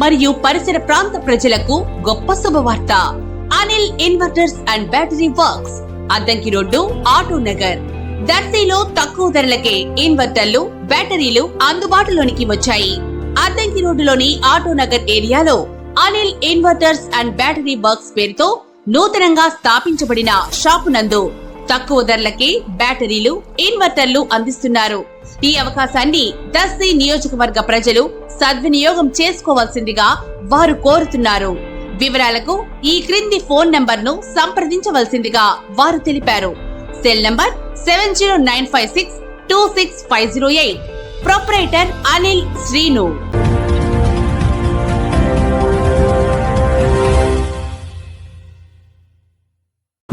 మరియు పరిసర ప్రాంత ప్రజలకు గొప్ప శుభవార్త. Anil inverters and battery works Addanki road auto Nagar. దర్శీలో తక్కువ ధరలకే ఇన్వర్టర్లు బ్యాటరీలు అందుబాటులోనికి వచ్చాయి. అద్దంకి రోడ్డులోని ఆటో నగర్ ఏరియాలో Anil inverters and battery works పేరుతో నూతనంగా స్థాపించబడిన షాపు నందు తక్కువ ధరలకే బ్యాటరీలు ఇన్వర్టర్లు అందిస్తున్నారు. ఈ అవకాశాన్ని దర్శి నియోజకవర్గ ప్రజలు సద్వినియోగం చేసుకోవాల్సిందిగా వారు కోరుతున్నారు. వివరాలకు ఈ క్రింది ఫోన్ నంబర్ను సంప్రదించవలసిందిగా వారు తెలిపారు. Cell number seven zero nine five six two six five zero eight. Proprietor Anil Srinu.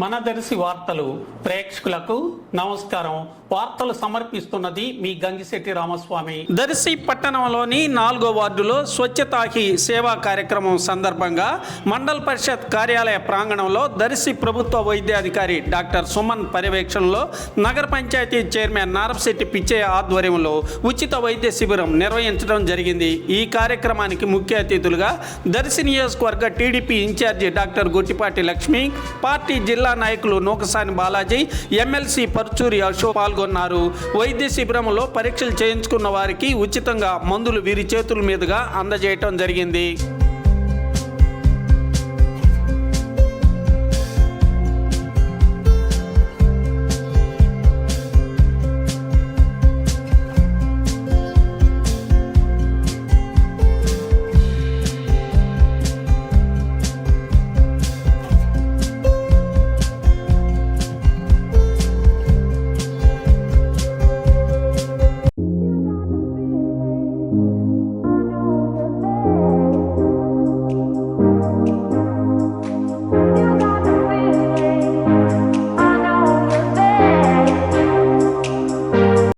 మనదర్శి వార్తలు ప్రేక్షకులకు నమస్కారం. వార్తలు సమర్పిస్తున్నది మీ గంగిశెట్టి రామస్వామి. దర్శి పట్టణంలోని నాలుగో వార్డులో స్వచ్ఛతాహి సేవా కార్యక్రమం సందర్భంగా మండల్ పరిషత్ కార్యాలయ ప్రాంగణంలో దర్శి ప్రభుత్వ వైద్యాధికారి డాక్టర్ సుమన్ పర్యవేక్షణలో నగర పంచాయతీ చైర్మన్ నారపశెట్టి పిచ్చయ్య ఆధ్వర్యంలో ఉచిత వైద్య శిబిరం నిర్వహించడం జరిగింది. ఈ కార్యక్రమానికి ముఖ్య అతిథులుగా దర్శి నియోజకవర్గ TDP incharge doctor Gottipati Lakshmi party జిల్లా జిల్లా నాయకులు నూకసాని బాలాజీ ఎమ్మెల్సీ పర్చూరి అశోక్ పాల్గొన్నారు. వైద్య శిబిరంలో పరీక్షలు చేయించుకున్న వారికి ఉచితంగా మందులు వీరి చేతుల మీదుగా అందజేయటం జరిగింది.